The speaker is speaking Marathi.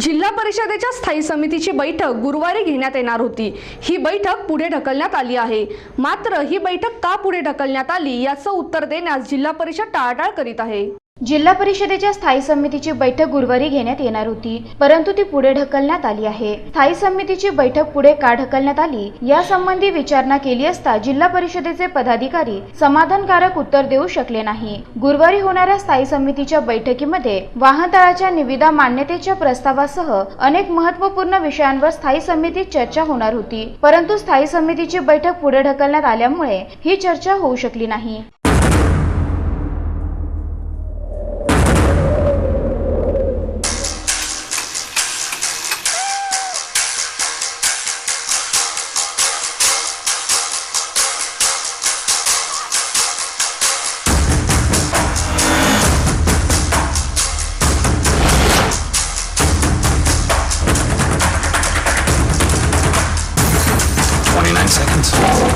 जिल्हा परिषदेच्या स्थायी समितीची बैठक गुरुवारी घेण्यात येणार होती. ही बैठक पुढे ढकलण्यात आली आहे. मात्र ही बैठक का पुढे ढकलण्यात आली याचं उत्तर देण्यास जिल्हा परिषद टाळाटाळ करीत आहे. जिल्हा परिषदेच्या स्थायी समितीची बैठक गुरुवारी घेण्यात येणार होती. परंतु ती पुढे ढकलण्यात आली आहे. स्थायी समितीची बैठक पुढे का ढकलण्यात आली? यासंबंधी विचारणा केली असता जिल्हा परिषदेचे पदाधिकारी समाधानकारक उत्तर देऊ शकले नाही. गुरुवारी होणाऱ्या स्थायी समितीच्या बैठकीमध्ये वाहनतळाच्या निविदा मान्यतेच्या प्रस्तावासह अनेक महत्त्वपूर्ण विषयांवर स्थायी समितीत चर्चा होणार होती. परंतु स्थायी समितीची बैठक पुढे ढकलण्यात आल्यामुळे ही चर्चा होऊ शकली नाही. Seconds.